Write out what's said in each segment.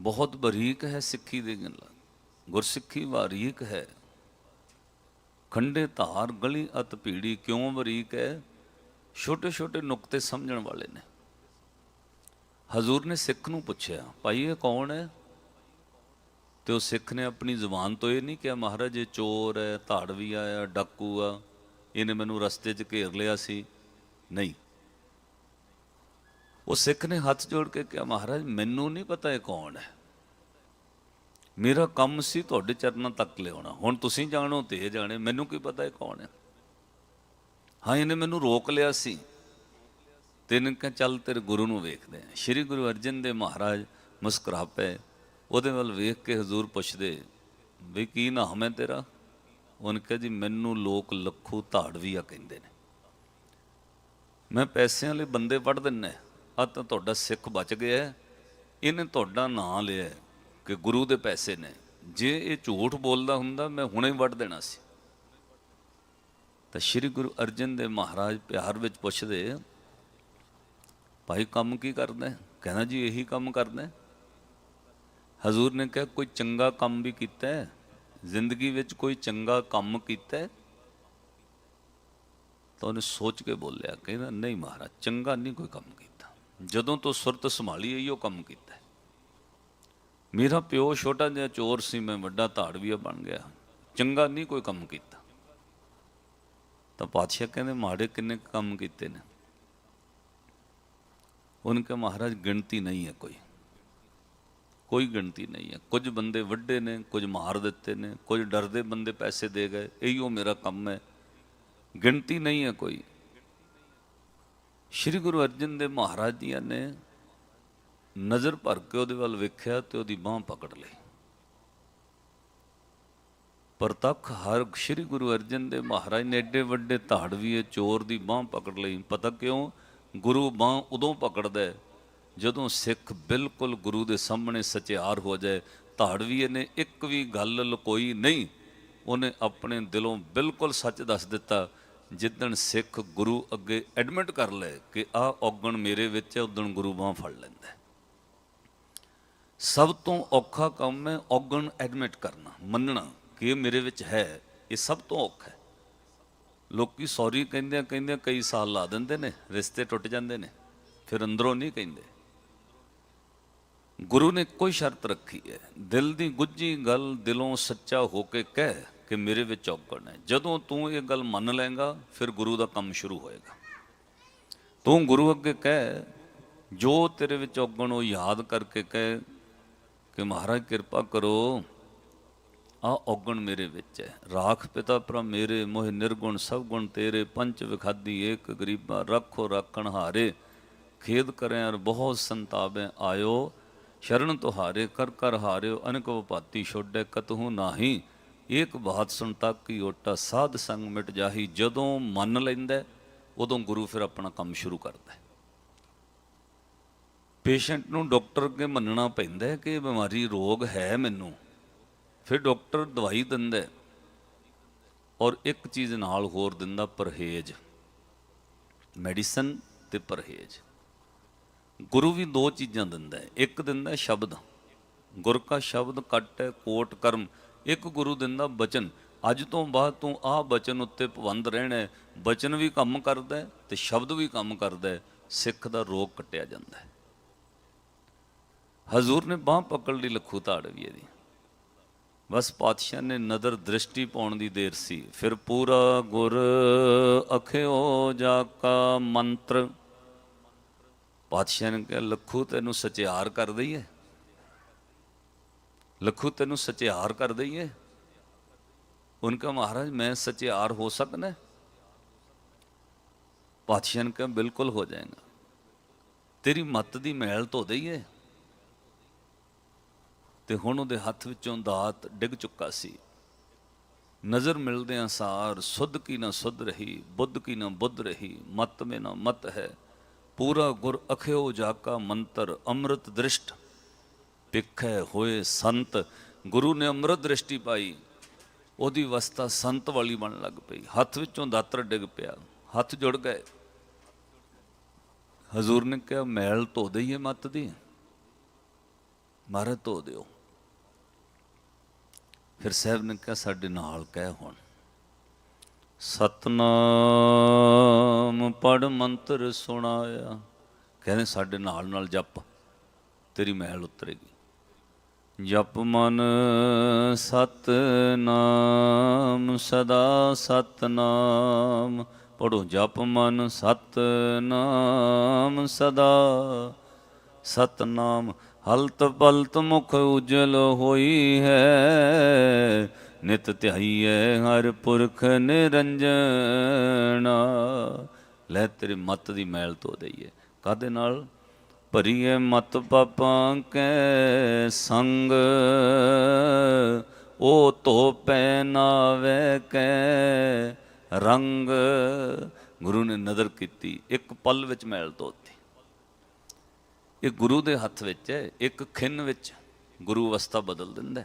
ਬਹੁਤ ਬਰੀਕ ਹੈ ਸਿੱਖੀ ਦੇ ਗੱਲਾਂ। ਗੁਰਸਿੱਖੀ ਬਾਰੀਕ ਹੈ। ਖੰਡੇ ਧਾਰ ਗਲੀ ਅਤ ਭੀੜੀ ਕਿਉਂ ਬਰੀਕ ਹੈ? ਛੋਟੇ ਛੋਟੇ ਨੁਕਤੇ ਸਮਝਣ ਵਾਲੇ ਨੇ। ਹਜ਼ੂਰ ਨੇ ਸਿੱਖ ਨੂੰ ਪੁੱਛਿਆ, ਭਾਈ, ਇਹ ਕੌਣ ਹੈ? ਤੇ ਉਹ ਸਿੱਖ ਨੇ ਆਪਣੀ ਜ਼ੁਬਾਨ ਤੋਂ ਇਹ ਨਹੀਂ ਕਿਹਾ, ਮਹਾਰਾਜ, ਇਹ ਚੋਰ ਹੈ, ਧਾੜਵੀ ਆ, ਡਾਕੂ ਆ, ਇਹਨੇ ਮੈਨੂੰ ਰਸਤੇ 'ਚ ਘੇਰ ਲਿਆ ਸੀ। ਨਹੀਂ। ਉਹ ਸਿੱਖ ਨੇ ਹੱਥ ਜੋੜ ਕੇ ਕਿਹਾ, ਮਹਾਰਾਜ, ਮੈਨੂੰ ਨਹੀਂ ਪਤਾ ਇਹ ਕੌਣ ਹੈ। ਮੇਰਾ ਕੰਮ ਸੀ ਤੁਹਾਡੇ ਚਰਨਾਂ ਤੱਕ ਲਿਆਉਣਾ। ਹੁਣ ਤੁਸੀਂ ਜਾਣੋ ਤੇ ਇਹ ਜਾਣੇ, ਮੈਨੂੰ ਕੀ ਪਤਾ ਇਹ ਕੌਣ ਹੈ। ਹਾਂ, ਇਹਨੇ ਮੈਨੂੰ ਰੋਕ ਲਿਆ ਸੀ। ਤੇ ਇਹਨੇ ਚੱਲ ਤੇਰੇ ਗੁਰੂ ਨੂੰ ਵੇਖਦੇ ਆ ਸ਼੍ਰੀ ਗੁਰੂ ਅਰਜਨ ਦੇਵ ਮਹਾਰਾਜ ਮੁਸਕਰਾ ਪਏ ਉਹਦੇ ਵੱਲ ਵੇਖ ਕੇ ਹਜ਼ੂਰ ਪੁੱਛਦੇ ਵੀ ਕੀ ਨਾਮ ਹੈ ਤੇਰਾ? ਉਹਨੇ ਕਿਹਾ, ਜੀ, ਮੈਨੂੰ ਲੋਕ ਲੱਖੂ ਧਾੜਵੀਆ ਕਹਿੰਦੇ ਨੇ। ਮੈਂ ਪੈਸਿਆਂ ਲਈ ਬੰਦੇ ਵੜ ਦਿੰਨੇ ਆ ਤਾਂ ਤੁਹਾਡਾ ਸਿੱਖ ਬਚ ਗਿਆ ਇਹਨੇ ਤੁਹਾਡਾ ਨਾਂ ਲਿਆ ਕਿ ਗੁਰੂ ਦੇ ਪੈਸੇ ਨੇ। ਜੇ ਇਹ ਝੂਠ ਬੋਲਦਾ ਹੁੰਦਾ, ਮੈਂ ਹੁਣੇ ਵੱਢ ਦੇਣਾ ਸੀ। ਤਾਂ ਸ੍ਰੀ ਗੁਰੂ ਅਰਜਨ ਦੇਵ ਮਹਾਰਾਜ ਪਿਆਰ ਵਿੱਚ ਪੁੱਛਦੇ ਭਾਈ, ਕੰਮ ਕੀ ਕਰਦਾ? ਕਹਿੰਦਾ ਜੀ, ਇਹੀ ਕੰਮ ਕਰਦਾ ਹਜ਼ੂਰ ਨੇ ਕਿਹਾ, ਕੋਈ ਚੰਗਾ ਕੰਮ ਵੀ ਕੀਤਾ ਹੈ? ਜ਼ਿੰਦਗੀ ਵਿੱਚ ਕੋਈ ਚੰਗਾ ਕੰਮ ਕੀਤਾ ਹੈ? ਤਾਂ ਉਹਨੇ ਸੋਚ ਕੇ ਬੋਲਿਆ, ਕਹਿੰਦਾ, ਨਹੀਂ ਮਹਾਰਾਜ, ਚੰਗਾ ਨਹੀਂ ਕੋਈ ਕੰਮ ਕੀਤਾ। ਜਦੋਂ ਤੋਂ ਸੁਰਤ ਸੰਭਾਲੀ ਇਹੋ ਕੰਮ ਕੀਤਾ। ਮੇਰਾ ਪਿਓ ਛੋਟਾ ਜਿਹਾ ਚੋਰ ਸੀ, ਮੈਂ ਵੱਡਾ ਧਾੜਵੀਆ ਬਣ ਗਿਆ। ਚੰਗਾ ਨਹੀਂ ਕੋਈ ਕੰਮ ਕੀਤਾ। ਤਾਂ ਪਾਤਸ਼ਾਹ ਕਹਿੰਦੇ, ਮਾੜੇ ਕਿੰਨੇ ਕੰਮ ਕੀਤੇ ਨੇ? ਉਹਨਾਂ ਕੇ ਮਹਾਰਾਜ, ਗਿਣਤੀ ਨਹੀਂ ਹੈ ਕੋਈ। ਕੋਈ ਗਿਣਤੀ ਨਹੀਂ ਹੈ। ਕੁਝ ਬੰਦੇ ਵੱਡੇ ਨੇ, ਕੁਝ ਮਾਰ ਦਿੱਤੇ ਨੇ, ਕੁਝ ਡਰਦੇ ਬੰਦੇ ਪੈਸੇ ਦੇ ਗਏ। ਇਹੀਓ ਮੇਰਾ ਕੰਮ ਹੈ। ਗਿਣਤੀ ਨਹੀਂ ਹੈ ਕੋਈ। ਸ਼੍ਰੀ ਗੁਰੂ ਅਰਜਨ ਦੇਵ ਮਹਾਰਾਜ ਜੀ ਨੇ ਨਜ਼ਰ ਭਰ ਕੇ ਉਹਦੇ ਵੱਲ ਵੇਖਿਆ ਤੇ ਉਹਦੀ ਬਾਹ ਪਕੜ ਲਈ। ਪ੍ਰਤੱਖ ਹਰ ਸ਼੍ਰੀ ਗੁਰੂ ਅਰਜਨ ਦੇਵ ਮਹਾਰਾਜ ਨੇ ਏਡੇ ਵੱਡੇ ਧਾੜਵੀਏ ਚੋਰ ਦੀ ਬਾਹ ਪਕੜ ਲਈ। ਪਤਾ ਕਿਉਂ? ਗੁਰੂ ਬਾਹ ਉਦੋਂ ਪਕੜਦਾ ਜਦੋਂ ਸਿੱਖ ਬਿਲਕੁਲ ਗੁਰੂ ਦੇ ਸਾਹਮਣੇ ਸਚਿਆਰ ਹੋ ਜਾਏ। ਧਾੜਵੀਏ ਨੇ ਇੱਕ ਵੀ ਗੱਲ ਲੁਕੋਈ ਨਹੀਂ। ਉਹਨੇ ਆਪਣੇ ਦਿਲੋਂ ਬਿਲਕੁਲ ਸੱਚ ਦੱਸ ਦਿੱਤਾ। ਜਿੱਦਣ ਸਿੱਖ ਗੁਰੂ ਅੱਗੇ ਐਡਮਿਟ ਕਰ ਲਏ ਕਿ ਆ ਔਗਣ ਮੇਰੇ ਵਿੱਚ ਹੈ ਉਦਣ ਗੁਰੂ ਬਾਹ ਫੜ ਲੈਂਦਾ ਸਭ ਤੋਂ ਔਖਾ ਕੰਮ ਹੈ ਔਗਣ ਐਡਮਿਟ ਕਰਨਾ, ਮੰਨਣਾ ਕਿ ਇਹ ਮੇਰੇ ਵਿੱਚ ਹੈ, ਇਹ ਸਭ ਤੋਂ ਔਖਾ ਹੈ। ਲੋਕੀ ਸੌਰੀ ਕਹਿੰਦੇ ਆ ਕਹਿੰਦੇ ਆ, ਕਈ ਸਾਲ ਲਾ ਦਿੰਦੇ ਨੇ, ਰਿਸ਼ਤੇ ਟੁੱਟ ਜਾਂਦੇ ਨੇ, ਫਿਰ ਅੰਦਰੋਂ ਨਹੀਂ ਕਹਿੰਦੇ। ਗੁਰੂ ਨੇ ਕੋਈ ਸ਼ਰਤ ਰੱਖੀ ਹੈ, ਦਿਲ ਦੀ ਗੁੱਜੀ ਗੱਲ ਦਿਲੋਂ ਸੱਚਾ ਹੋ ਕੇ ਕਹਿ ਕਿ ਮੇਰੇ ਵਿੱਚ ਔਗਣ ਹੈ। ਜਦੋਂ ਤੂੰ ਇਹ ਗੱਲ ਮੰਨ ਲਏਗਾ, ਫਿਰ ਗੁਰੂ ਦਾ ਕੰਮ ਸ਼ੁਰੂ ਹੋਏਗਾ। ਤੂੰ ਗੁਰੂ ਅੱਗੇ ਕਹਿ, ਜੋ ਤੇਰੇ ਵਿੱਚ ਔਗਣ ਉਹ ਯਾਦ ਕਰਕੇ ਕਹਿ ਕਿ ਮਹਾਰਾਜ ਕਿਰਪਾ ਕਰੋ ਆ ਔਗਣ ਮੇਰੇ ਵਿੱਚ ਹੈ। ਰਾਖ ਪਿਤਾ ਪਰ ਮੇਰੇ, ਮੋਹ ਨਿਰਗੁਣ ਸਭ ਗੁਣ ਤੇਰੇ ਪੰਚ ਵਿਖਾਦੀ ਏਕ ਗਰੀਬਾ, ਰੱਖੋ ਰੱਖਣ ਹਾਰੇ। ਖੇਦ ਕਰਿਆ ਅਰ ਬਹੁਤ ਸੰਤਾਪੈ ਆਇਓ, ਸ਼ਰਨ ਤੁਹਾਰੇ, ਕਰ ਕਰ ਹਾਰਿਓ, ਅਨਕ ਵਪਾਤੀ ਛੋਡੇ, ਕਤਹੂ ਨਾਹੀ। ਏਕ ਬਾਤ ਸੁਣ ਤੱਕ ਕੀ ਓਟਾ ਸਾਧ ਸੰਗ ਮਿਟ ਜਾਹੀ, ਜਦੋਂ ਮੰਨ ਲੈਂਦਾ ਉਦੋਂ ਗੁਰੂ ਫਿਰ ਆਪਣਾ ਕੰਮ ਸ਼ੁਰੂ ਕਰਦਾ ਪੇਸ਼ੈਂਟ ਨੂੰ ਡਾਕਟਰ ਅੱਗੇ ਮੰਨਣਾ ਪੈਂਦਾ ਕਿ ਬਿਮਾਰੀ ਰੋਗ ਹੈ ਮੈਨੂੰ। ਫਿਰ ਡਾਕਟਰ ਦਵਾਈ ਦਿੰਦਾ ਔਰ ਇੱਕ ਚੀਜ਼ ਨਾਲ ਹੋਰ ਦਿੰਦਾ, ਪਰਹੇਜ਼। ਮੈਡੀਸਨ ਤੇ ਪਰਹੇਜ਼। ਗੁਰੂ ਵੀ ਦੋ ਚੀਜ਼ਾਂ ਦਿੰਦਾ ਹੈ। ਇੱਕ ਦਿੰਦਾ ਸ਼ਬਦ। ਗੁਰ ਕਾ ਸ਼ਬਦ ਕੱਟ ਕੋਟ ਕਰਮ। ਇੱਕ ਗੁਰੂ ਦਿੰਦਾ ਬਚਨ, ਅੱਜ ਤੋਂ ਬਾਅਦ ਤੂੰ ਆਹ ਬਚਨ ਉੱਤੇ ਪਵੰਦ ਰਹਿਣਾ ਹੈ। ਬਚਨ ਵੀ ਕੰਮ ਕਰਦਾ ਹੈ ਤੇ ਸ਼ਬਦ ਵੀ ਕੰਮ ਕਰਦਾ ਹੈ। ਸਿੱਖ ਦਾ ਰੋਗ ਕੱਟਿਆ ਜਾਂਦਾ ਹੈ। ਹਜ਼ੂਰ ਨੇ ਬਾਹ ਪਕੜ ਲਈ ਲਖੂ ਧਾੜਵੀਏ ਦੀ ਬਸ ਪਾਤਸ਼ਾਹ ਨੇ ਨਦਰ ਦ੍ਰਿਸ਼ਟੀ ਪਾਉਣ ਦੀ ਦੇਰ ਸੀ। ਫਿਰ ਪੂਰਾ ਗੁਰ ਅਖਿਓ ਜਾ ਕਾ ਮੰਤਰ। ਪਾਤਸ਼ਾਹ ਨੇ ਕਿਹਾ, ਲਖੂ ਤੈਨੂੰ ਸਚਿਆਰ ਕਰ ਦਈਏ। ਲਖੂ ਤੈਨੂੰ ਸਚਿਆਰ ਕਰ ਦਈਏ। ਉਨਕਾ ਮਹਾਰਾਜ, ਮੈਂ ਸਚਿਆਰ ਹੋ ਸਕਦਾ ਪਾਤਸ਼ਾਹ ਨੇ ਕਿਹਾ, ਬਿਲਕੁਲ ਹੋ ਜਾਏਗਾ। ਤੇਰੀ ਮੱਤ ਦੀ ਮੈਲ ਧੋ ਦਈਏ। ਤੇ ਹੁਣ ਉਹਦੇ ਹੱਥ ਵਿੱਚੋਂ ਦਾਤ ਡਿੱਗ ਚੁੱਕਾ ਸੀ। ਨਜ਼ਰ ਮਿਲਦਿਆਂ ਸਾਰ, ਸੁਧ ਕੀ ਨਾ ਸੁਧ ਰਹੀ, ਬੁੱਧ ਕੀ ਨਾ ਬੁੱਧ ਰਹੀ, ਮਤ ਮੇ ਨਾ ਮਤ ਹੈ। ਪੂਰਾ ਗੁਰ ਅਖਿਓ ਜਾਕਾ ਮੰਤਰ, ਅੰਮ੍ਰਿਤ ਦ੍ਰਿਸ਼ਟ। ਪਿਖੈ ਹੋਏ ਸੰਤ, ਗੁਰੂ ਨੇ ਅੰਮ੍ਰਿਤ ਦ੍ਰਿਸ਼ਟੀ ਪਾਈ, ਉਹਦੀ ਅਵਸਥਾ ਸੰਤ ਵਾਲੀ ਬਣਨ ਲੱਗ ਪਈ। ਹੱਥ ਵਿੱਚੋਂ ਦਾਤਰ ਡਿੱਗ ਪਿਆ, ਹੱਥ ਜੁੜ ਗਏ। ਹਜ਼ੂਰ ਨੇ ਕਿਹਾ ਮੈਲ ਧੋ ਦਈਏ ਮੱਤ ਦੀ। ਮਹਾਰਾਜ ਧੋ ਦਿਓ। ਫਿਰ ਸਾਹਿਬ ਨੇ ਕਿਹਾ, ਸਾਡੇ ਨਾਲ ਕਹਿ ਹੁਣ। ਸਤਨਾਮ ਪੜ ਮੰਤਰ ਸੁਣਾਇਆ। ਕਹਿੰਦੇ, ਸਾਡੇ ਨਾਲ ਨਾਲ ਜਪ, ਤੇਰੀ ਮਹਿਲ ਉਤਰੇਗੀ। ਜਪ ਮਨ ਸਤਨਾਮ, ਸਦਾ ਸਤਨਾਮ। ਪੜੋ ਜਪ ਮਨ ਸਤਨਾਮ, ਸਦਾ ਸਤਨਾਮ। ਹਲਤ ਪਲਤ ਮੁਖ ਉਜਲ ਹੋਈ ਹੈ, ਨਿਤ ਧਿਆਈਐ ਹਰ ਪੁਰਖ ਨਿਰੰਜਨਾ ਲੈ ਤੇਰੇ ਮਤ ਦੀ ਮੈਲ ਧੋ ਦਈਏ। ਕਾਦੇ ਨਾਲ? ਭਰੀਏ ਮਤ ਪਾਪਾਂ ਕੈ ਸੰਗ ਉਹ ਧੋ ਪੈ ਨਾਵੇ ਕੈ ਰੰਗ। ਗੁਰੂ ਨੇ ਨਜ਼ਰ ਕੀਤੀ, ਇੱਕ ਪਲ ਵਿੱਚ ਮੈਲ ਧੋਤੀ। ਇਹ ਗੁਰੂ ਦੇ ਹੱਥ ਵਿੱਚ ਹੈ, ਇੱਕ ਖਿੰਨ ਵਿੱਚ ਗੁਰੂ ਅਵਸਥਾ ਬਦਲ ਦਿੰਦਾ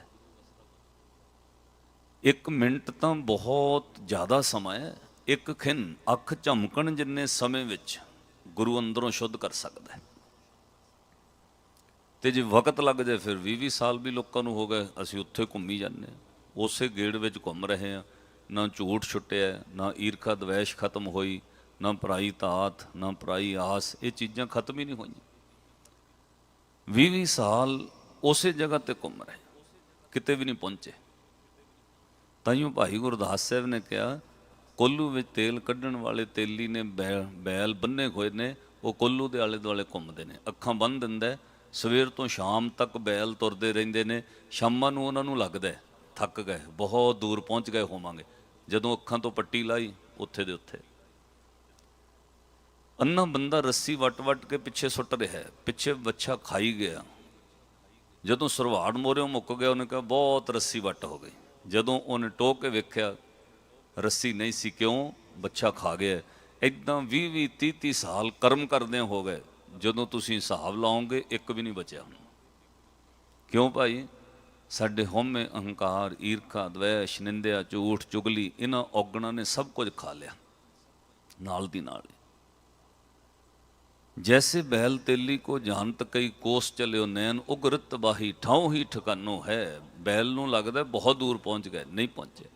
ਇੱਕ ਮਿੰਟ ਤਾਂ ਬਹੁਤ ਜ਼ਿਆਦਾ ਸਮਾਂ ਹੈ, ਇੱਕ ਖਿੰਨ, ਅੱਖ ਝਮਕਣ ਜਿੰਨੇ ਸਮੇਂ ਵਿੱਚ ਗੁਰੂ ਅੰਦਰੋਂ ਸ਼ੁੱਧ ਕਰ ਸਕਦਾ ਹੈ। ਤੇ ਜੇ ਵਕਤ ਲੱਗ ਜਾਏ ਫਿਰ 20 20 ਸਾਲ ਵੀ ਲੋਕਾਂ ਨੂੰ ਹੋ ਗਏ, ਅਸੀਂ ਉੱਥੇ ਘੁੰਮੀ ਜਾਂਦੇ ਹਾਂ। ਉਸੇ ਗੇੜ ਵਿੱਚ ਘੁੰਮ ਰਹੇ ਹਾਂ। ਨਾ ਝੂਠ ਛੁੱਟਿਆ, ਨਾ ਈਰਖਾ ਦਵੈਸ਼ ਖਤਮ ਹੋਈ, ਨਾ ਪਰਾਈ ਤਾਤ, ਨਾ ਪਰਾਈ ਆਸ, ਇਹ ਚੀਜ਼ਾਂ ਖਤਮ ਹੀ ਨਹੀਂ ਹੋਈਆਂ। 20 20 ਸਾਲ ਉਸੇ ਜਗ੍ਹਾ ਤੇ ਘੁੰਮ ਰਹੇ ਕਿਤੇ ਵੀ ਨਹੀਂ ਪਹੁੰਚੇ। ਤਾਈਓ ਭਾਈ ਗੁਰਦਾਸ ਸਾਹਿਬ ਨੇ ਕਿਹਾ, ਕੋਲੂ ਵਿੱਚ ਤੇਲ ਕੱਢਣ ਵਾਲੇ ਤੇਲੀ ਨੇ ਬੈਲ ਬੈਲ ਬੰਨੇ ਹੋਏ ਨੇ, ਉਹ ਕੋਲੂ ਦੇ ਆਲੇ ਦੁਆਲੇ ਘੁੰਮਦੇ ਨੇ। ਅੱਖਾਂ ਬੰਨ ਦਿੰਦਾ ਸਵੇਰ ਤੋਂ ਸ਼ਾਮ ਤੱਕ ਬੈਲ ਤੁਰਦੇ ਰਹਿੰਦੇ ਨੇ, ਸ਼ਾਮਾਂ ਨੂੰ ਉਹਨਾਂ ਨੂੰ ਲੱਗਦਾ ਥੱਕ ਗਏ, ਬਹੁਤ ਦੂਰ ਪਹੁੰਚ ਗਏ ਹੋਵਾਂਗੇ। ਜਦੋਂ ਅੱਖਾਂ ਤੋਂ ਪੱਟੀ ਲਾਈ, ਉੱਥੇ ਦੇ ਉੱਥੇ। ਅੰਨਾ ਬੰਦਾ ਰੱਸੀ ਵਟ-ਵਟ ਕੇ ਪਿੱਛੇ ਸੁੱਟ ਰਿਹਾ ਪਿੱਛੇ ਬੱਚਾ ਖਾਈ ਗਿਆ। ਜਦੋਂ ਸਰਵਾੜ ਮੋਰਿਓ ਮੁੱਕ ਗਿਆ, ਉਹਨੇ ਕਿਹਾ, ਬਹੁਤ ਰੱਸੀ ਵੱਟ ਹੋ ਗਈ। ਜਦੋਂ ਉਹਨੇ ਟੋਕ ਕੇ ਵੇਖਿਆ, ਰੱਸੀ ਨਹੀਂ ਸੀ ਕਿਉਂ ਬੱਚਾ ਖਾ ਗਿਆ। ਇਦਾਂ 20 20 30 30 ਸਾਲ ਕਰਮ ਕਰਦਿਆਂ ਹੋ ਗਏ। ਜਦੋਂ ਤੁਸੀਂ ਹਿਸਾਬ ਲਾਓਗੇ, ਇੱਕ ਵੀ ਨਹੀਂ ਬਚਿਆ ਹੁਣ। ਕਿਉਂ ਭਾਈ? ਸਾਡੇ ਹਉਮੈ ਅਹੰਕਾਰ, ਈਰਖਾ, ਦਵੈਸ਼, ਨਿੰਦਿਆ, ਝੂਠ, ਚੁਗਲੀ, ਇਹਨਾਂ ਔਗਣਾਂ ਨੇ ਸਭ ਕੁਝ ਖਾ ਲਿਆ। ਨਾਲ ਦੀ ਨਾਲ ਜੈਸੇ ਬਹਿਲ ਤੇਲੀ ਕੋ ਜਾਣਤ ਕਈ ਕੋਸ ਚਲਿਓ ਨੈਣ ਉਗਰਤ ਬਾਹੀ ਠਾਉ ਹੀ ਠਿਕਾਨੋ ਹੈ। ਬੈਲ ਨੂੰ ਲੱਗਦਾ ਬਹੁਤ ਦੂਰ ਪਹੁੰਚ ਗਏ, ਨਹੀਂ ਪਹੁੰਚਿਆ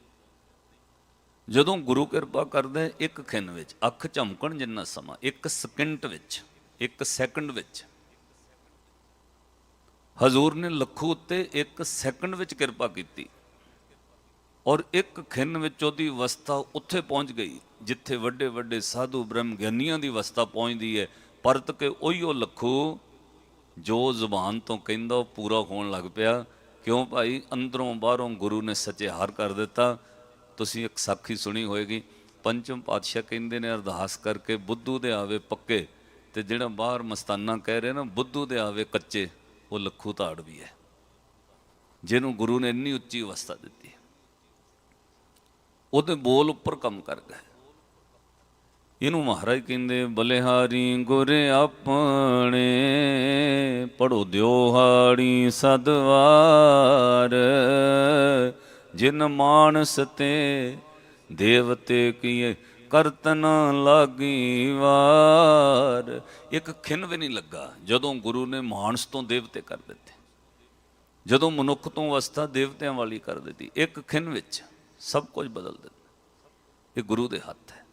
ਜਦੋਂ ਗੁਰੂ ਕਿਰਪਾ ਕਰਦੇ, ਇੱਕ ਖਿੰਨ ਵਿੱਚ, ਅੱਖ ਝਮਕਣ ਜਿੰਨਾ ਸਮਾਂ, ਇੱਕ ਸਕਿੰਟ ਵਿੱਚ। ਇੱਕ ਸੈਕਿੰਡ ਵਿੱਚ। ਹਜ਼ੂਰ ਨੇ ਲੱਖੂ ਉੱਤੇ ਇੱਕ ਸੈਕਿੰਡ ਵਿੱਚ ਕਿਰਪਾ ਕੀਤੀ ਔਰ ਇੱਕ ਖਿੰਨ ਵਿੱਚ ਉਹਦੀ ਅਵਸਥਾ ਉੱਥੇ ਪਹੁੰਚ ਗਈ, ਜਿੱਥੇ ਵੱਡੇ ਵੱਡੇ ਸਾਧੂ ਬ੍ਰਹਮ ਗਿਆਨੀਆਂ ਦੀ ਅਵਸਥਾ ਪਹੁੰਚਦੀ ਹੈ। ਪਰਤ ਕੇ ਉਹੀਓ ਲੱਖੂ ਜੋ ਜ਼ੁਬਾਨ ਤੋਂ ਕਹਿੰਦਾ ਉਹ ਪੂਰਾ ਹੋਣ ਲੱਗ ਪਿਆ, ਕਿਉਂ ਭਾਈ? ਅੰਦਰੋਂ ਬਾਹਰੋਂ ਗੁਰੂ ਨੇ ਸਚਿਆਰ ਕਰ ਦਿੱਤਾ। ਤੁਸੀਂ ਇੱਕ ਸਾਖੀ ਸੁਣੀ ਹੋਏਗੀ। ਪੰਚਮ ਪਾਤਸ਼ਾਹ ਕਹਿੰਦੇ ਨੇ ਅਰਦਾਸ ਕਰਕੇ ਬੁੱਧੂ ਦੇ ਆਵੇ ਪੱਕੇ। ਤੇ ਜਿਹੜਾ ਬਾਹਰ ਮਸਤਾਨਾ ਕਹਿ ਰਿਹਾ ਨਾ, ਬੁੱਧੂ ਦੇ ਆਵੇ ਕੱਚੇ, ਉਹ ਲੱਖੂ ਧਾੜ ਵੀ ਹੈ। ਜਿਹਨੂੰ ਗੁਰੂ ਨੇ ਇੰਨੀ ਉੱਚੀ ਅਵਸਥਾ ਦਿੱਤੀ। ਉਹਦੇ ਬੋਲ ਉੱਪਰ ਕੰਮ ਕਰ ਗਏ ਇਹਨੂੰ ਮਹਾਰਾਜ ਕਹਿੰਦੇ, ਬਲਿਹਾਰੀ ਗੁਰ ਆਪਣੇ ਪੜੋ ਦਿਓਹਾੜੀ ਸਦਵਾਰ। ਜਿਨ ਮਾਨਸ ਤੇ ਦੇਵਤੇ ਕੀਏ, ਕਰਤਨ ਲਾਗੀ ਵਾਰ। ਇੱਕ ਖਿੰਨ ਵੀ ਨਹੀਂ ਲੱਗਾ ਜਦੋਂ ਗੁਰੂ ਨੇ ਮਾਨਸ ਤੋਂ ਦੇਵਤੇ ਕਰ ਦਿੱਤੇ। ਜਦੋਂ ਮਨੁੱਖ ਤੋਂ ਅਵਸਥਾ ਦੇਵਤਿਆਂ ਵਾਲੀ ਕਰ ਦਿੱਤੀ, ਇੱਕ ਖਿੰਨ ਵਿੱਚ ਸਭ ਕੁਝ ਬਦਲ ਦਿੱਤਾ ਇਹ ਗੁਰੂ ਦੇ ਹੱਥ ਹੈ।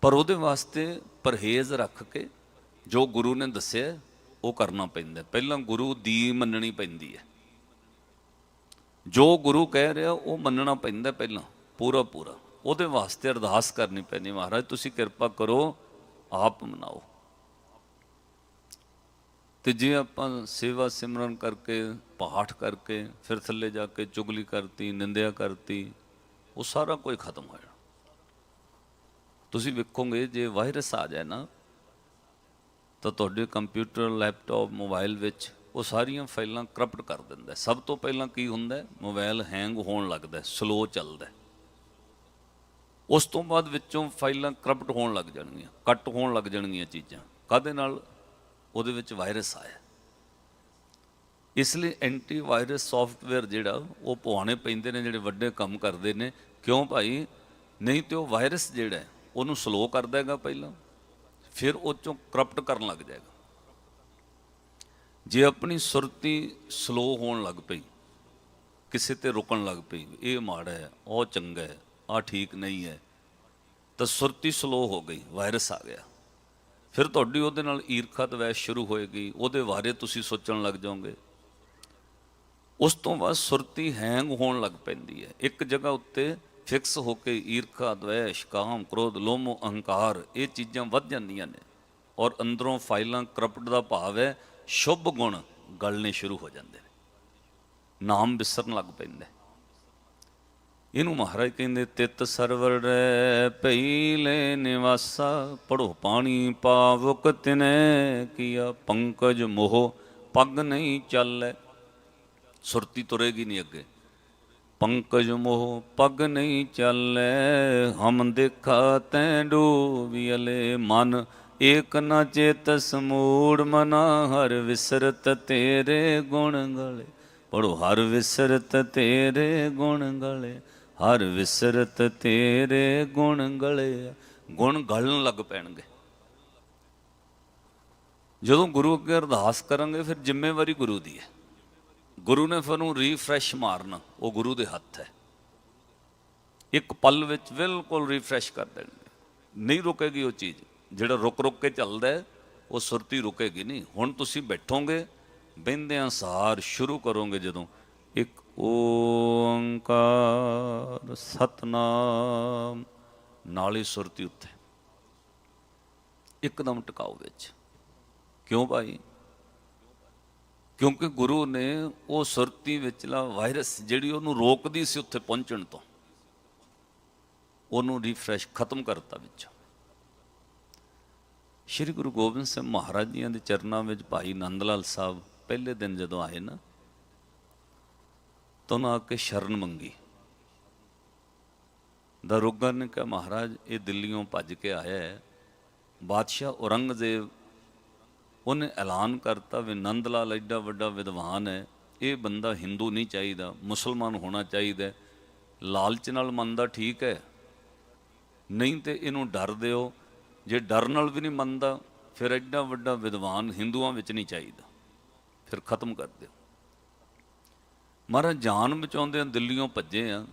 ਪਰ ਉਹਦੇ ਵਾਸਤੇ ਪਰਹੇਜ਼ ਰੱਖ ਕੇ ਜੋ ਗੁਰੂ ਨੇ ਦੱਸਿਆ, ਉਹ ਕਰਨਾ ਪੈਂਦਾ ਪਹਿਲਾਂ ਗੁਰੂ ਦੀ ਮੰਨਣੀ ਪੈਂਦੀ ਹੈ। ਜੋ ਗੁਰੂ ਕਹਿ ਰਿਹਾ, ਉਹ ਮੰਨਣਾ ਪੈਂਦਾ ਪਹਿਲਾਂ ਪੂਰਾ ਪੂਰਾ ਉਹਦੇ ਵਾਸਤੇ ਅਰਦਾਸ ਕਰਨੀ ਪੈਂਦੀ ਮਹਾਰਾਜ, ਤੁਸੀਂ ਕਿਰਪਾ ਕਰੋ ਆਪ ਮਨਾਓ। ਤੇ ਜੇ ਆਪਾਂ ਸੇਵਾ ਸਿਮਰਨ ਕਰਕੇ, ਪਾਠ ਕਰਕੇ, ਫਿਰ ਥੱਲੇ ਜਾ ਕੇ ਚੁਗਲੀ ਕਰਤੀ, ਨਿੰਦਿਆ ਕਰਤੀ, ਉਹ ਸਾਰਾ ਕੁਝ ਖਤਮ ਹੋ ਜਾਣਾ। ਤੁਸੀਂ ਵੇਖੋਗੇ, ਜੇ ਵਾਇਰਸ ਆ ਜਾਏ ਨਾ, ਤਾਂ ਤੁਹਾਡੇ ਕੰਪਿਊਟਰ, ਲੈਪਟਾਪ, ਮੋਬਾਈਲ ਵਿੱਚ ਉਹ ਸਾਰੀਆਂ ਫਾਈਲਾਂ ਕਰਪਟ ਕਰ ਦਿੰਦਾ ਸਭ ਤੋਂ ਪਹਿਲਾਂ ਕੀ ਹੁੰਦਾ ਹੈ? ਮੋਬਾਈਲ ਹੈਂਗ ਹੋਣ ਲੱਗਦਾ ਸਲੋ ਚੱਲਦਾ ਉਸ ਤੋਂ ਬਾਅਦ ਵਿੱਚੋਂ ਫਾਈਲਾਂ ਕਰਪਟ ਹੋਣ ਲੱਗ ਜਾਣਗੀਆਂ, ਕੱਟ ਹੋਣ ਲੱਗ ਜਾਣਗੀਆਂ ਚੀਜ਼ਾਂ। ਕਾਦੇ ਨਾਲ? ਉਹਦੇ ਵਿੱਚ ਵਾਇਰਸ ਆਇਆ। ਇਸ ਲਈ ਐਂਟੀ ਵਾਇਰਸ ਸੌਫਟਵੇਅਰ ਜਿਹੜਾ, ਉਹ ਪਵਾਉਣੇ ਪੈਂਦੇ ਨੇ, ਜਿਹੜੇ ਵੱਡੇ ਕੰਮ ਕਰਦੇ ਨੇ। ਕਿਉਂ ਭਾਈ? ਨਹੀਂ ਤੇ ਉਹ ਵਾਇਰਸ ਜਿਹੜਾ ਉਹਨੂੰ ਸਲੋ ਕਰ ਦੇਗਾ ਪਹਿਲਾਂ, ਫਿਰ ਉਹ ਚੋਂ ਕਰਪਟ ਕਰਨ ਲੱਗ ਜਾਏਗਾ। ਜੇ ਆਪਣੀ ਸੁਰਤੀ ਸਲੋ ਹੋਣ ਲੱਗ ਪਈ, ਕਿਸੇ ਤੇ ਰੁਕਣ ਲੱਗ ਪਈ, ਇਹ ਮਾੜਾ ਹੈ, ਉਹ ਚੰਗਾ ਹੈ। ਆ ਠੀਕ ਨਹੀਂ ਹੈ, ਤਾਂ ਸੁਰਤੀ ਸਲੋ ਹੋ ਗਈ, ਵਾਇਰਸ ਆ ਗਿਆ। ਫਿਰ ਤੁਹਾਡੀ ਉਹਦੇ ਨਾਲ ਈਰਖਾ ਦਵੈਸ਼ ਸ਼ੁਰੂ ਹੋਏਗੀ, ਉਹਦੇ ਬਾਰੇ ਤੁਸੀਂ ਸੋਚਣ ਲੱਗ ਜਾਓਗੇ। ਉਸ ਤੋਂ ਬਾਅਦ ਸੁਰਤੀ ਹੈਂਗ ਹੋਣ ਲੱਗ ਪੈਂਦੀ ਹੈ। ਇੱਕ ਜਗ੍ਹਾ ਉੱਤੇ ਫਿਕਸ ਹੋ ਕੇ ਈਰਖਾ, ਦਵੈਸ਼, ਕਾਮ, ਕ੍ਰੋਧ ਲੋਮੋ ਅਹੰਕਾਰ, ਇਹ ਚੀਜ਼ਾਂ ਵੱਧ ਜਾਂਦੀਆਂ ਨੇ ਔਰ ਅੰਦਰੋਂ ਫਾਈਲਾਂ ਕਰਪਟ ਦਾ ਭਾਵ ਹੈ, ਸ਼ੁਭ ਗੁਣ ਗਲਣੇ ਸ਼ੁਰੂ ਹੋ ਜਾਂਦੇ ਨੇ। ਨਾਮ ਵਿਸਰਨ ਲੱਗ ਪੈਂਦਾ ਇਹਨੂੰ ਮਹਾਰਾਜ ਕਹਿੰਦੇ, ਤਿਤ ਸਰਵਰ ਰਹਿ ਪਈ ਲੈ ਨਿਵਾਸਾ, ਪੜੋ ਪਾਣੀ ਪਾਵਕ ਤਿਨੈ ਕੀਆ ਪੰਕਜ ਮੋਹ, ਪੱਗ ਨਹੀਂ ਚੱਲੈ। ਸੁਰਤੀ ਤੁਰੇਗੀ ਨਹੀਂ ਅੱਗੇ। ਪੰਕਜ ਮੋਹ, ਪੱਗ ਨਹੀਂ ਚੱਲੈ। ਹਮ ਦੇਖਾ ਤੈਂ ਡੂਬਿਅਲੇ ਮਨ, ਏਕ ਨ ਚੇਤ ਸਮੂੜ ਮਨਾ, ਹਰ ਵਿਸਰਤ ਤੇਰੇ ਗੁਣ ਗਲੇ। ਪੜੋ, ਹਰ ਵਿਸਰਤ ਤੇਰੇ ਗੁਣ ਗਲੇ। ਹਰ ਵਿਸਰਤ ਤੇਰੇ ਗੁਣ ਗਲੇ ਗੁਣ ਗਲਣ ਲੱਗ ਪੈਣਗੇ। ਜਦੋਂ ਗੁਰੂ ਅੱਗੇ ਅਰਦਾਸ ਕਰਾਂਗੇ, ਫਿਰ ਜ਼ਿੰਮੇਵਾਰੀ ਗੁਰੂ ਦੀ ਹੈ। ਗੁਰੂ ਨੇ ਫਿਰ ਉਹਨੂੰ ਰੀਫਰੈਸ਼ ਮਾਰਨਾ। ਉਹ ਗੁਰੂ ਦੇ ਹੱਥ ਹੈ। ਇੱਕ ਪਲ ਵਿੱਚ ਬਿਲਕੁਲ ਰੀਫਰੈਸ਼ ਕਰ ਦੇਣਗੇ। ਨਹੀਂ ਰੁਕੇਗੀ ਉਹ ਚੀਜ਼। ਜਿਹੜਾ ਰੁਕ ਰੁਕ ਕੇ ਚੱਲਦਾ ਉਹ ਸੁਰਤੀ ਰੁਕੇਗੀ ਨਹੀਂ। ਹੁਣ ਤੁਸੀਂ ਬੈਠੋਗੇ ਬਹਿੰਦਿਆਂ ਸਾਰ ਸ਼ੁਰੂ ਕਰੋਗੇ ਜਦੋਂ ਇੱਕ ਓੰਕਾਰ ਸਤਨਾਮ। ਨਾਲੇ ਸੁਰਤੀ ਉੱਤੇ। ਇੱਕਦਮ ਟਿਕਾਓ ਵਿੱਚ। ਕਿਉਂ ਭਾਈ? ਕਿਉਂਕਿ ਗੁਰੂ ਨੇ ਉਹ ਸੁਰਤੀ ਵਿਚਲਾ ਵਾਇਰਸ ਜਿਹੜੀ ਉਹਨੂੰ ਰੋਕਦੀ ਸੀ ਉੱਥੇ ਪਹੁੰਚਣ ਤੋਂ, ਉਹਨੂੰ ਰੀਫਰੈਸ਼ ਖਤਮ ਕਰਤਾ ਵਿੱਚ। ਸ਼੍ਰੀ ਗੁਰੂ ਗੋਬਿੰਦ ਸਿੰਘ ਮਹਾਰਾਜ ਜੀਆਂ ਦੇ ਚਰਨਾਂ ਵਿੱਚ ਭਾਈ ਨੰਦ ਲਾਲ ਸਾਹਿਬ ਪਹਿਲੇ ਦਿਨ ਜਦੋਂ ਆਏ ਨਾ ਤਾਂ ਉਹਨਾਂ ਆ ਕੇ ਸ਼ਰਨ ਮੰਗੀ। ਦਰੋਗਾ ਨੇ ਕਿਹਾ, ਮਹਾਰਾਜ, ਇਹ ਦਿੱਲੀੋਂ ਭੱਜ ਕੇ ਆਇਆ ਹੈ। ਬਾਦਸ਼ਾਹ ਔਰੰਗਜ਼ੇਬ ਉਹਨੇ ਐਲਾਨ ਕਰਤਾ ਵੀ ਨੰਦ ਲਾਲ ਐਡਾ ਵੱਡਾ ਵਿਦਵਾਨ ਹੈ। ਇਹ ਬੰਦਾ ਹਿੰਦੂ ਨਹੀਂ ਚਾਹੀਦਾ, ਮੁਸਲਮਾਨ ਹੋਣਾ ਚਾਹੀਦਾ ਲਾਲਚ ਨਾਲ ਮੰਨਦਾ ਠੀਕ ਹੈ। ਨਹੀਂ ਤੇ ਇਹਨੂੰ ਡਰ ਦਿਓ। ਜੇ ਡਰ ਨਾਲ ਵੀ ਨਹੀਂ ਮੰਨਦਾ, ਫਿਰ ਐਡਾ ਵੱਡਾ ਵਿਦਵਾਨ ਹਿੰਦੂਆਂ ਵਿੱਚ ਨਹੀਂ ਚਾਹੀਦਾ। ਫਿਰ ਖਤਮ ਕਰ ਦਿਓ। ਮਹਾਰਾਜ ਜਾਨ ਬਚਾਉਂਦੇ ਆ ਦਿੱਲੀੋਂ ਭੱਜੇ ਆ।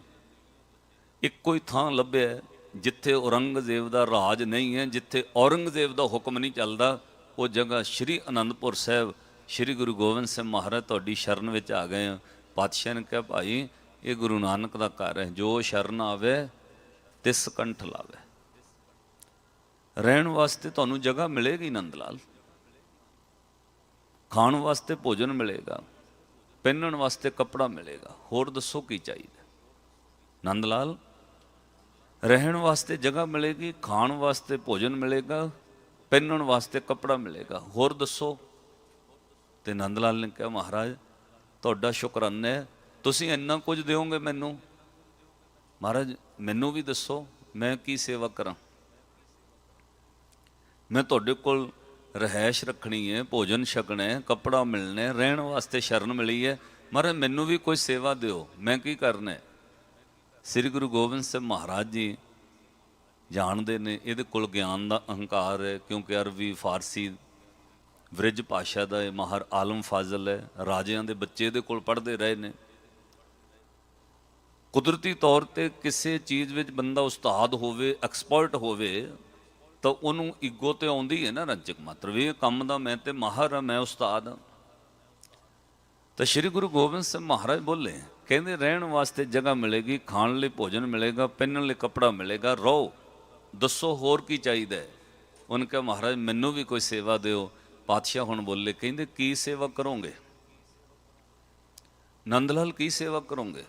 ਇੱਕੋ ਹੀ ਥਾਂ ਲੱਭਿਆ ਜਿੱਥੇ ਔਰੰਗਜ਼ੇਬ ਦਾ ਰਾਜ ਨਹੀਂ ਹੈ, ਜਿੱਥੇ ਔਰੰਗਜ਼ੇਬ ਦਾ ਹੁਕਮ ਨਹੀਂ ਚੱਲਦਾ, ਉਹ ਜਗ੍ਹਾ ਸ਼੍ਰੀ ਅਨੰਦਪੁਰ ਸਾਹਿਬ, ਸ਼੍ਰੀ ਗੁਰੂ ਗੋਬਿੰਦ ਸਿੰਘ ਮਹਾਰਾਜ ਤੁਹਾਡੀ ਸ਼ਰਨ ਵਿੱਚ ਆ ਗਏ ਆ। ਪਾਤਸ਼ਾਹ ਨੇ ਕਿਹਾ, ਭਾਈ, ਇਹ ਗੁਰੂ ਨਾਨਕ ਦਾ ਘਰ ਹੈ, ਜੋ ਸ਼ਰਨ ਆਵੇ, ਤਿਸ ਕੰਠ ਲਾਵੇ। ਰਹਿਣ ਵਾਸਤੇ ਤੁਹਾਨੂੰ ਜਗ੍ਹਾ ਮਿਲੇਗੀ ਨੰਦ ਲਾਲ। ਖਾਣ ਵਾਸਤੇ ਭੋਜਨ ਮਿਲੇਗਾ। ਪਹਿਨਣ ਵਾਸਤੇ ਕੱਪੜਾ ਮਿਲੇਗਾ, ਹੋਰ ਦੱਸੋ ਕੀ ਚਾਹੀਦਾ? ਨੰਦ ਲਾਲ, ਰਹਿਣ ਵਾਸਤੇ ਜਗ੍ਹਾ ਮਿਲੇਗੀ, ਖਾਣ ਵਾਸਤੇ ਭੋਜਨ ਮਿਲੇਗਾ, ਪਹਿਨਣ ਵਾਸਤੇ ਕੱਪੜਾ ਮਿਲੇਗਾ, ਹੋਰ ਦੱਸੋ? ਤੇ ਨੰਦ ਲਾਲ ਨੇ ਕਿਹਾ, ਮਹਾਰਾਜ, ਤੁਹਾਡਾ ਸ਼ੁਕਰਾਨਾ ਹੈ, ਤੁਸੀਂ ਇੰਨਾ ਕੁਝ ਦਿਓਗੇ ਮੈਨੂੰ? ਮਹਾਰਾਜ, ਮੈਨੂੰ ਵੀ ਦੱਸੋ, ਮੈਂ ਕੀ ਸੇਵਾ ਕਰਾਂ? ਮੈਂ ਤੁਹਾਡੇ ਕੋਲ ਰਹਿائش ਰੱਖਣੀ ਹੈ, ਭੋਜਨ ਛਕਣਾ ਹੈ, ਕੱਪੜਾ ਮਿਲਣਾ ਹੈ, ਰਹਿਣ ਵਾਸਤੇ ਸ਼ਰਨ ਮਿਲੀ ਹੈ। ਮਹਾਰਾਜ, ਮੈਨੂੰ ਵੀ ਕੋਈ ਸੇਵਾ ਦਿਓ, ਮੈਂ ਕੀ ਕਰਨਾ ਹੈ? ਸ੍ਰੀ ਗੁਰੂ ਗੋਬਿੰਦ ਸਿੰਘ ਮਹਾਰਾਜ ਜੀ ਜਾਣਦੇ ਨੇ, ਇਹਦੇ ਕੋਲ ਗਿਆਨ ਦਾ ਅਹੰਕਾਰ ਹੈ, ਕਿਉਂਕਿ ਅਰਬੀ, ਫਾਰਸੀ ਵ੍ਰਿਜ ਭਾਸ਼ਾ ਦਾ ਇਹ ਮਹਰ ਆਲਮ ਫਾਜ਼ਲ ਹੈ, ਰਾਜਿਆਂ ਦੇ ਬੱਚੇ ਇਹਦੇ ਕੋਲ ਪੜ੍ਹਦੇ ਰਹੇ ਨੇ। ਕੁਦਰਤੀ ਤੌਰ ਤੇ ਕਿਸੇ ਚੀਜ਼ ਵਿੱਚ ਬੰਦਾ ਉਸਤਾਦ ਹੋਵੇ, ਐਕਸਪਰਟ ਹੋਵੇ ਤਾਂ ਉਹਨੂੰ ਈਗੋ ਤੇ ਆਉਂਦੀ ਹੈ ਨਾ ਰੰਜਕ ਮਾਤਰ ਵੀ ਇਹ ਕੰਮ ਦਾ ਮੈਂ ਤੇ ਮਾਹਰ ਹਾਂ, ਮੈਂ ਉਸਤਾਦ ਹਾਂ। ਤਾਂ ਸ੍ਰੀ ਗੁਰੂ ਗੋਬਿੰਦ ਸਿੰਘ ਮਹਾਰਾਜ ਬੋਲੇ, ਕਹਿੰਦੇ ਰਹਿਣ ਵਾਸਤੇ ਜਗ੍ਹਾ ਮਿਲੇਗੀ, ਖਾਣ ਲਈ ਭੋਜਨ ਮਿਲੇਗਾ, ਪਹਿਨਣ ਲਈ ਕੱਪੜਾ ਮਿਲੇਗਾ, ਰਹੋ, ਦੱਸੋ ਹੋਰ ਕੀ ਚਾਹੀਦਾ ਹੈ? ਉਹਨੇ ਕਿਹਾ, ਮਹਾਰਾਜ, ਮੈਨੂੰ ਵੀ ਕੋਈ ਸੇਵਾ ਦਿਓ। ਪਾਤਸ਼ਾਹ ਹੁਣ ਬੋਲੇ, ਕਹਿੰਦੇ ਕੀ ਸੇਵਾ ਕਰੋਗੇ? ਨੰਦ ਲਾਲ ਕੀ ਸੇਵਾ ਕਰੋਗੇ?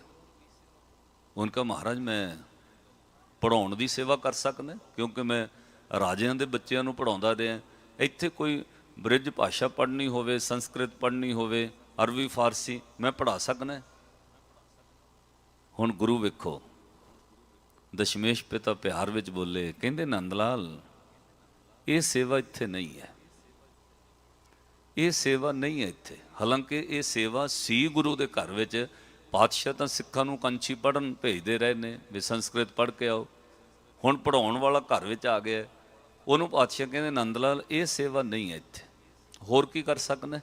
ਉਹਨੇ ਕਿਹਾ, ਮਹਾਰਾਜ, ਮੈਂ ਪੜਾਉਣ ਦੀ ਸੇਵਾ ਕਰ ਸਕਦਾ, ਕਿਉਂਕਿ ਮੈਂ ਰਾਜਿਆਂ ਦੇ ਬੱਚਿਆਂ ਨੂੰ ਪੜਾਉਂਦਾ ਰਿਹਾ। ਇੱਥੇ ਕੋਈ ਬ੍ਰਿਜ ਭਾਸ਼ਾ ਪੜ੍ਹਨੀ ਹੋਵੇ, ਸੰਸਕ੍ਰਿਤ ਪੜ੍ਹਨੀ ਹੋਵੇ, ਅਰਬੀ, ਫਾਰਸੀ, ਮੈਂ ਪੜਾ ਸਕਦਾ ਹੁਣ ਗੁਰੂ ਵੇਖੋ, ਦਸ਼ਮੇਸ਼ ਪਿਤਾ ਪਿਆਰ ਵਿੱਚ ਬੋਲੇ, ਕਹਿੰਦੇ, ਨੰਦ ਲਾਲ, ਇਹ ਸੇਵਾ ਇੱਥੇ ਨਹੀਂ ਹੈ। ਇਹ ਸੇਵਾ ਨਹੀਂ ਹੈ ਇੱਥੇ। ਹਾਲਾਂਕਿ ਇਹ ਸੇਵਾ ਸੀ ਗੁਰੂ ਦੇ ਘਰ ਵਿੱਚ, ਪਾਤਸ਼ਾਹ ਤਾਂ ਸਿੱਖਾਂ ਨੂੰ ਕੰਚੀ ਪੜਨ ਭੇਜਦੇ ਰਹੇ ਨੇ, ਵੀ ਸੰਸਕ੍ਰਿਤ ਪੜ੍ਹ ਕੇ ਆਓ। ਹੁਣ ਪੜਾਉਣ ਵਾਲਾ ਘਰ ਵਿੱਚ ਆ ਗਿਆ। ਉਹਨੂੰ ਪਾਤਸ਼ਾਹ ਕਹਿੰਦੇ ਨੰਦ ਲਾਲ ਇਹ ਸੇਵਾ ਨਹੀਂ ਹੈ ਇੱਥੇ। ਹੋਰ ਕੀ ਕਰ ਸਕਦਾ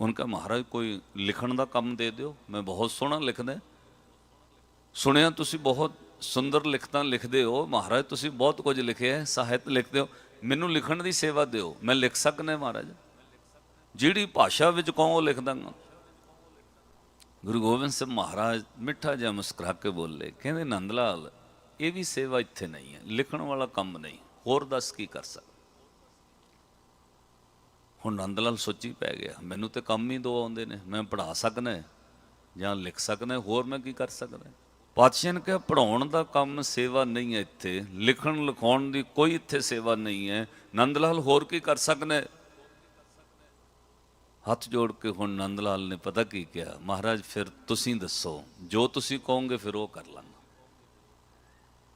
ਉਹਨਾਂ ਕਹਾ, ਮਹਾਰਾਜ, ਕੋਈ ਲਿਖਣ ਦਾ ਕੰਮ ਦੇ ਦਿਓ, ਮੈਂ ਬਹੁਤ ਸੋਹਣਾ ਲਿਖਦਾ ਸੁਣਿਆ ਤੁਸੀਂ ਬਹੁਤ ਸੁੰਦਰ ਲਿਖਤਾਂ ਲਿਖਦੇ ਹੋ। ਮਹਾਰਾਜ, ਤੁਸੀਂ ਬਹੁਤ ਕੁਝ ਲਿਖਿਆ ਹੈ, ਸਾਹਿਤ ਲਿਖਦੇ ਹੋ। ਮੈਨੂੰ ਲਿਖਣ ਦੀ ਸੇਵਾ ਦਿਓ, ਮੈਂ ਲਿਖ ਸਕਦਾ ਮਹਾਰਾਜ? ਜਿਹੜੀ ਭਾਸ਼ਾ ਵਿੱਚ ਕਹੋ, ਉਹ ਲਿਖ ਦਾਂਗਾ। ਗੁਰੂ ਗੋਬਿੰਦ ਸਿੰਘ ਮਹਾਰਾਜ ਮਿੱਠਾ ਜਿਹਾ ਮੁਸਕਰਾ ਕੇ ਬੋਲੇ, ਕਹਿੰਦੇ ਨੰਦ ਲਾਲ ਇਹ ਵੀ ਸੇਵਾ ਇੱਥੇ ਨਹੀਂ ਹੈ, ਲਿਖਣ ਵਾਲਾ ਕੰਮ ਨਹੀਂ, ਹੋਰ ਦੱਸ ਕੀ ਕਰ ਸਕਦਾ? ਹੁਣ ਨੰਦ ਲਾਲ ਸੋਚੀ ਪੈ ਗਿਆ, ਮੈਨੂੰ ਤੇ ਕੰਮ ਹੀ ਦੋ ਆਉਂਦੇ ਨੇ, ਮੈਂ ਪੜ੍ਹਾ ਸਕਦਾ ਜਾਂ ਲਿਖ ਸਕਦਾ ਹੋਰ ਮੈਂ ਕੀ ਕਰ ਸਕਦਾ ਪਾਤਸ਼ਾਹ ਨੇ ਕਿਹਾ ਪੜਾਉਣ ਦਾ ਕੰਮ ਸੇਵਾ ਨਹੀਂ ਹੈ ਇੱਥੇ, ਲਿਖਣ ਲਿਖਾਉਣ ਦੀ ਕੋਈ ਇੱਥੇ ਸੇਵਾ ਨਹੀਂ ਹੈ, ਨੰਦ ਲਾਲ ਹੋਰ ਕੀ ਕਰ ਸਕਦਾ ਹੱਥ ਜੋੜ ਕੇ ਹੁਣ ਨੰਦ ਲਾਲ ਨੇ ਪਤਾ ਕੀ ਕਿਹਾ, ਮਹਾਰਾਜ ਫਿਰ ਤੁਸੀਂ ਦੱਸੋ, ਜੋ ਤੁਸੀਂ ਕਹੋਗੇ ਫਿਰ ਉਹ ਕਰ ਲਾਂਗਾ।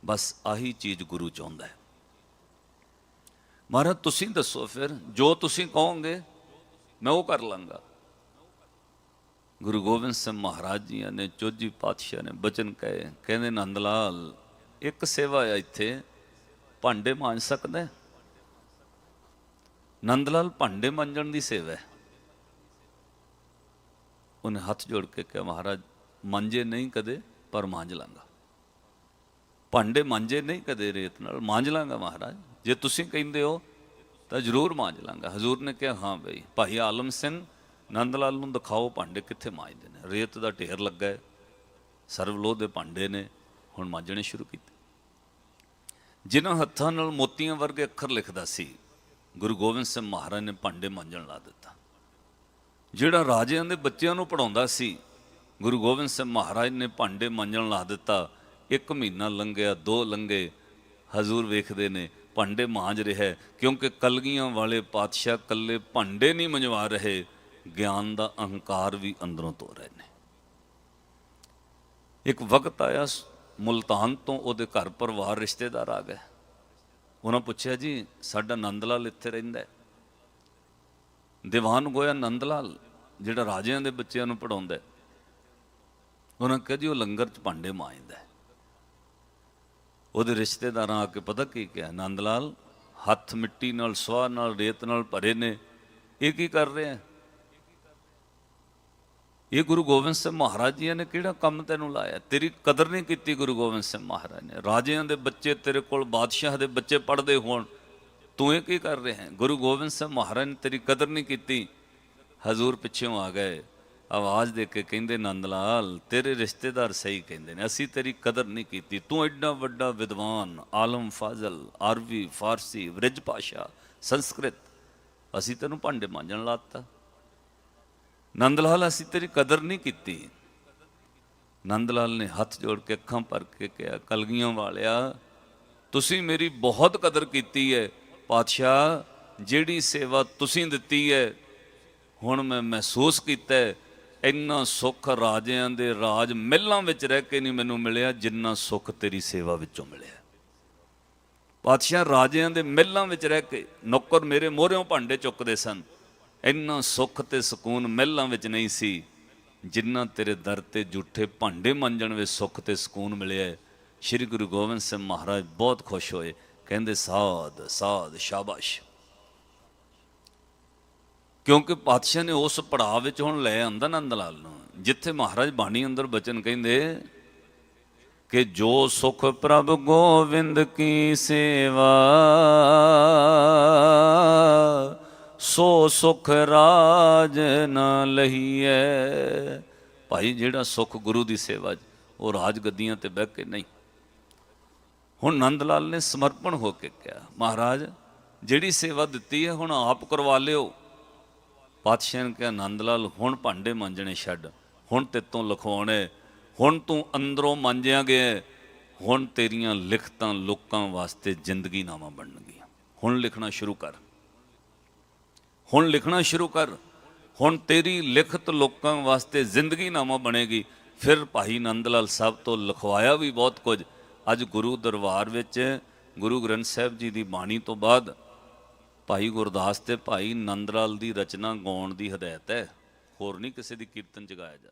ਬਸ ਆਹੀ ਚੀਜ਼ ਗੁਰੂ ਚਾਹੁੰਦਾ ਹੈ। ਮਹਾਰਾਜ, ਤੁਸੀਂ ਦੱਸੋ ਫਿਰ, ਜੋ ਤੁਸੀਂ ਕਹੋਗੇ, ਮੈਂ ਉਹ ਕਰ ਲਾਂਗਾ। ਗੁਰੂ ਗੋਬਿੰਦ ਸਿੰਘ ਮਹਾਰਾਜ ਜੀ ਨੇ ਚੋਜੀ ਪਾਤਸ਼ਾਹ ਨੇ ਬਚਨ ਕਹੇ, ਕਹਿੰਦੇ ਨੰਦ ਲਾਲ ਇੱਕ ਸੇਵਾ ਆ ਇੱਥੇ, ਭਾਂਡੇ ਮਾਂਜ ਸਕਦਾ ਨੰਦ ਲਾਲ ਭਾਂਡੇ ਮਾਂਜਣ ਦੀ ਸੇਵਾ ਹੈ। ਉਹਨੇ ਹੱਥ ਜੋੜ ਕੇ ਕਿਹਾ, ਮਹਾਰਾਜ, ਮੰਜੇ ਨਹੀਂ ਕਦੇ, ਪਰ ਮਾਂਜ ਲਾਂਗਾ। ਭਾਂਡੇ ਮਾਂਜੇ ਨਹੀਂ ਕਦੇ ਰੇਤ ਨਾਲ। ਮਾਂਜ ਲਾਂਗਾ ਮਹਾਰਾਜ। ਜੇ ਤੁਸੀਂ ਕਹਿੰਦੇ ਹੋ, ਤਾਂ ਜ਼ਰੂਰ ਮਾਂਜ ਲਾਂਗਾ। ਹਜ਼ੂਰ ਨੇ ਕਿਹਾ, ਹਾਂ ਬਈ, ਭਾਈ ਆਲਮ ਸਿੰਘ, ਨੰਦ ਲਾਲ ਨੂੰ ਦਿਖਾਓ ਭਾਂਡੇ ਕਿੱਥੇ ਮਾਂਜਦੇ ਨੇ। ਰੇਤ ਦਾ ਢੇਰ ਲੱਗਾ ਹੈ। ਸਰਵ ਦੇ ਭਾਂਡੇ ਨੇ। ਹੁਣ ਮਾਂਜਣੇ ਸ਼ੁਰੂ ਕੀਤੇ। ਜਿਨ੍ਹਾਂ ਹੱਥਾਂ ਨਾਲ ਮੋਤੀਆਂ ਵਰਗੇ ਅੱਖਰ ਲਿਖਦਾ ਸੀ, ਗੁਰੂ ਗੋਬਿੰਦ ਸਿੰਘ ਮਹਾਰਾਜ ਨੇ ਭਾਂਡੇ ਮਾਂਜਣ ਲਾ ਦਿੱਤਾ। ਜਿਹੜਾ ਰਾਜਿਆਂ ਦੇ ਬੱਚਿਆਂ ਨੂੰ ਪੜਾਉਂਦਾ ਸੀ, ਗੁਰੂ ਗੋਬਿੰਦ ਸਿੰਘ ਮਹਾਰਾਜ ਨੇ ਭਾਂਡੇ ਮਾਂਜਣ ਲਾ ਦਿੱਤਾ। ਇੱਕ ਮਹੀਨਾ ਲੰਘਿਆ, ਦੋ ਲੰਘੇ, ਹਜ਼ੂਰ ਵੇਖਦੇ ਨੇ, ਭਾਂਡੇ ਮਾਂਜ ਰਿਹਾ ਕਿਉਂਕਿ ਕਲਗੀਆਂ ਵਾਲੇ ਪਾਤਸ਼ਾਹ ਕੱਲੇ ਭਾਂਡੇ ਨਹੀਂ ਮੰਜਵਾ ਰਹੇ, ਗਿਆਨ ਦਾ ਅਹੰਕਾਰ ਵੀ ਅੰਦਰੋਂ ਧੋ ਰਹੇ ਨੇ। ਇੱਕ ਵਕਤ ਆਇਆ, ਮੁਲਤਾਨ ਤੋਂ ਉਹਦੇ ਘਰ ਪਰਿਵਾਰ ਰਿਸ਼ਤੇਦਾਰ ਆ ਗਏ। ਉਹਨਾਂ ਪੁੱਛਿਆ, ਜੀ, ਸਾਡਾ ਨੰਦ ਲਾਲ ਇੱਥੇ ਰਹਿੰਦਾ ਦੀਵਾਨ ਗੋਇਆ ਨੰਦ ਲਾਲ ਜਿਹੜਾ ਰਾਜਿਆਂ ਦੇ ਬੱਚਿਆਂ ਨੂੰ ਪੜਾਉਂਦਾ ਉਹਨਾਂ ਕਿਹਾ, ਜੀ, ਉਹ ਲੰਗਰ 'ਚ ਭਾਂਡੇ ਮਾਂਜਦਾ ਉਹਦੇ ਰਿਸ਼ਤੇਦਾਰਾਂ ਆ ਕੇ ਪਤਾ ਕੀ ਕਿਹਾ? ਨੰਦ ਲਾਲ, ਹੱਥ ਮਿੱਟੀ ਨਾਲ ਸਵਾਹ ਨਾਲ, ਰੇਤ ਨਾਲ ਭਰੇ ਨੇ। ਇਹ ਕੀ ਕਰ ਰਿਹਾ ਹੈ ਇਹ ਗੁਰੂ ਗੋਬਿੰਦ ਸਿੰਘ ਮਹਾਰਾਜ ਜੀ ਨੇ ਕਿਹੜਾ ਕੰਮ ਤੈਨੂੰ ਲਾਇਆ? ਤੇਰੀ ਕਦਰ ਨਹੀਂ ਕੀਤੀ ਗੁਰੂ ਗੋਬਿੰਦ ਸਿੰਘ ਮਹਾਰਾਜ ਨੇ। ਰਾਜਿਆਂ ਦੇ ਬੱਚੇ ਤੇਰੇ ਕੋਲ, ਬਾਦਸ਼ਾਹ ਦੇ ਬੱਚੇ ਪੜਦੇ ਹੋਣ। ਤੂੰ ਇਹ ਕੀ ਕਰ ਰਿਹਾ ਹੈ? ਗੁਰੂ ਗੋਬਿੰਦ ਸਿੰਘ ਮਹਾਰਾਜ ਨੇ ਤੇਰੀ ਕਦਰ ਨਹੀਂ ਕੀਤੀ। ਹਜ਼ੂਰ ਪਿੱਛੋਂ ਆ ਗਏ। ਆਵਾਜ਼ ਦੇ ਕੇ ਕਹਿੰਦੇ ਨੰਦ ਲਾਲ ਤੇਰੇ ਰਿਸ਼ਤੇਦਾਰ ਸਹੀ ਕਹਿੰਦੇ ਨੇ। ਅਸੀਂ ਤੇਰੀ ਕਦਰ ਨਹੀਂ ਕੀਤੀ। ਤੂੰ ਐਡਾ ਵੱਡਾ ਵਿਦਵਾਨ ਆਲਮ ਫਾਜ਼ਲ ਅਰਬੀ ਫਾਰਸੀ ਬ੍ਰਿਜ ਭਾਸ਼ਾ ਸੰਸਕ੍ਰਿਤ ਅਸੀਂ ਤੈਨੂੰ ਭਾਂਡੇ ਮਾਂਜਣ ਲਾਤਾ। ਨੰਦ ਲਾਲ ਅਸੀਂ ਤੇਰੀ ਕਦਰ ਨਹੀਂ ਕੀਤੀ। ਨੰਦ ਲਾਲ ਨੇ ਹੱਥ ਜੋੜ ਕੇ ਅੱਖਾਂ ਭਰ ਕੇ ਕਿਹਾ ਕਲਗੀਆਂ ਵਾਲਿਆ ਤੁਸੀਂ ਮੇਰੀ ਬਹੁਤ ਕਦਰ ਕੀਤੀ ਹੈ ਪਾਤਸ਼ਾਹ ਜਿਹੜੀ ਸੇਵਾ ਤੁਸੀਂ ਦਿੱਤੀ ਹੈ ਹੁਣ ਮੈਂ ਮਹਿਸੂਸ ਕੀਤਾ ਹੈ, ਇੰਨਾ ਸੁੱਖ ਰਾਜਿਆਂ ਦੇ ਰਾਜ ਮਹਿਲਾਂ ਵਿੱਚ ਰਹਿ ਕੇ ਨਹੀਂ ਮੈਨੂੰ ਮਿਲਿਆ, ਜਿੰਨਾ ਸੁੱਖ ਤੇਰੀ ਸੇਵਾ ਵਿੱਚੋਂ ਮਿਲਿਆ। ਪਾਤਸ਼ਾਹ ਰਾਜਿਆਂ ਦੇ ਮਹਿਲਾਂ ਵਿੱਚ ਰਹਿ ਕੇ ਨੌਕਰ ਮੇਰੇ ਮੋਹਰਿਓਂ ਭਾਂਡੇ ਚੁੱਕਦੇ ਸਨ। ਇੰਨਾ ਸੁੱਖ ਤੇ ਸਕੂਨ ਮਹਿਲਾਂ ਵਿੱਚ ਨਹੀਂ ਸੀ, ਜਿੰਨਾ ਤੇਰੇ ਦਰ ਤੇ ਝੂਠੇ ਭਾਂਡੇ ਮੰਜਣ ਵਿੱਚ ਸੁੱਖ ਤੇ ਸਕੂਨ ਮਿਲਿਆ। ਸ਼੍ਰੀ ਗੁਰੂ ਗੋਬਿੰਦ ਸਿੰਘ ਮਹਾਰਾਜ ਬਹੁਤ ਖੁਸ਼ ਹੋਏ, ਕਹਿੰਦੇ, ਸਾਧ ਸਾਧ, ਸ਼ਾਬਾਸ਼। ਕਿਉਂਕਿ ਪਾਤਸ਼ਾਹ ਨੇ ਉਸ ਪੜਾਅ ਵਿੱਚ ਹੁਣ ਲੈ ਆਂਦਾ ਨੰਦ ਲਾਲ ਨੂੰ। ਜਿੱਥੇ ਮਹਾਰਾਜ ਬਾਣੀ ਅੰਦਰ ਬਚਨ ਕਹਿੰਦੇ, ਕਿ ਜੋ ਸੁਖ ਪ੍ਰਭ ਗੋਵਿੰਦ ਕੀ ਸੇਵਾ, ਸੋ ਸੁਖ ਰਾਜ ਨ ਲਹੀਐ। ਭਾਈ ਜਿਹੜਾ ਸੁਖ ਗੁਰੂ ਦੀ ਸੇਵਾ ਉਹ ਰਾਜ ਗੱਦੀਆਂ ਤੇ ਬਹਿ ਕੇ ਨਹੀਂ। ਹੁਣ ਨੰਦ ਲਾਲ ਨੇ ਸਮਰਪਣ ਹੋ ਕੇ ਕਿਹਾ, ਮਹਾਰਾਜ, ਜਿਹੜੀ ਸੇਵਾ ਦਿੱਤੀ ਹੈ ਹੁਣ ਆਪ ਕਰਵਾ ਲਿਓ। ਪਾਤਸ਼ਾਹ ਨੇ ਕਿਹਾ ਆਨੰਦ ਲਾਲ ਹੁਣ ਭਾਂਡੇ ਮਾਂਜਣੇ ਛੱਡ। ਹੁਣ ਤੇਤੋਂ ਲਿਖਵਾਉਣੇ। ਹੁਣ ਤੂੰ ਅੰਦਰੋਂ ਮਾਂਜਿਆ ਗਿਆ ਹੁਣ ਤੇਰੀਆਂ ਲਿਖਤਾਂ ਲੋਕਾਂ ਵਾਸਤੇ ਜ਼ਿੰਦਗੀ ਨਾਵਾਂ ਬਣਨਗੀਆਂ ਹੁਣ ਲਿਖਣਾ ਸ਼ੁਰੂ ਕਰ। ਹੁਣ ਲਿਖਣਾ ਸ਼ੁਰੂ ਕਰ। ਹੁਣ ਤੇਰੀ ਲਿਖਤ ਲੋਕਾਂ ਵਾਸਤੇ ਜ਼ਿੰਦਗੀ ਨਾਮਾ ਬਣੇਗੀ। ਫਿਰ ਭਾਈ ਨੰਦ ਲਾਲ ਸਾਹਿਬ ਤੋਂ ਲਿਖਵਾਇਆ ਵੀ ਬਹੁਤ ਕੁਝ। ਅੱਜ ਗੁਰੂ ਦਰਬਾਰ ਵਿੱਚ ਗੁਰੂ ਗ੍ਰੰਥ ਸਾਹਿਬ ਜੀ ਦੀ ਬਾਣੀ ਤੋਂ ਬਾਅਦ ਭਾਈ ਗੁਰਦਾਸ ਤੇ ਭਾਈ ਨੰਦ ਲਾਲ ਦੀ ਰਚਨਾ ਗਾਉਣ ਦੀ ਹਦਾਇਤ ਹੈ। ਹੋਰ ਨਹੀਂ ਕਿਸੇ ਦੀ ਕੀਰਤਨ ਜਗਾਇਆ ਗਾਇਆ ਜਾ